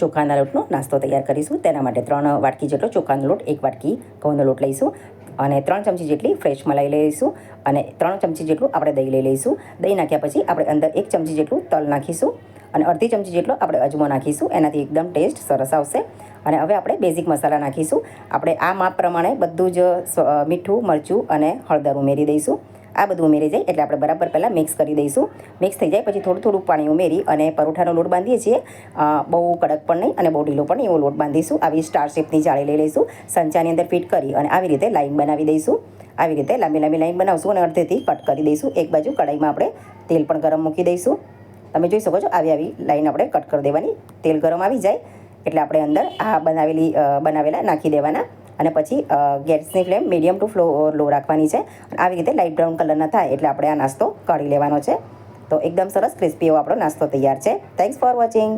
ચોખાના લોટનો નાસ્તો તૈયાર કરીશું. તેના માટે ત્રણ વાટકી જેટલો ચોખાનો લોટ, એક વાટકી ઘઉંનો લોટ લઈશું અને ત્રણ ચમચી જેટલી ફ્રેશ મલાઈ લઈશું અને ત્રણ ચમચી જેટલું આપણે દહીં લઈ લઈશું. દહીં નાખ્યા પછી આપણે અંદર એક ચમચી જેટલું તલ નાખીશું અને અડધી ચમચી જેટલો આપણે અજમો નાખીશું. એનાથી એકદમ ટેસ્ટ સરસ આવશે. અને હવે આપણે બેઝિક મસાલા નાખીશું. આપણે આ માપ પ્રમાણે બધું જ મીઠું, મરચું અને હળદર ઉમેરી દઈશું. આ બધું ઉમેરી જાય. એટલે આપણે બરાબર પહેલાં મિક્સ કરી દઈશું. મિક્સ થઈ જાય, પછી થોડું થોડું પાણી ઉમેરી અને પરોઠાનો લોટ બાંધીએ છીએ. બહુ કડક પણ નહીં અને બહુ ઢીલો પણ એવો લોટ બાંધીશું. આવી સ્ટાર શેપની જાળી લઈ લઈશું. સંચાની અંદર ફિટ કરી અને આવી રીતે લાઈન બનાવી દઈશું. આવી રીતે લાંબી લાંબી લાઈન બનાવશું અને અડધેથી કટ કરી દઈશું. એક બાજુ કઢાઈમાં આપણે તેલ પણ ગરમ મૂકી દઈશું. તમે જોઈ શકો છો, આવી આવી લાઈન આપણે કટ કરી દેવાની. તેલ ગરમ આવી જાય. એટલે આપણે અંદર આ બનાવેલી બનાવેલા નાખી દેવાના. અને પછી ગેસની flame medium to flow, low રાખવાની છે. આવી રીતે લાઇટ બ્રાઉન કલરના થાય એટલે આપણે આ નાસ્તો કાઢી લેવાનો છે. તો એકદમ સરસ ક્રિસ્પી એવો આપણો નાસ્તો તૈયાર છે. Thanks for watching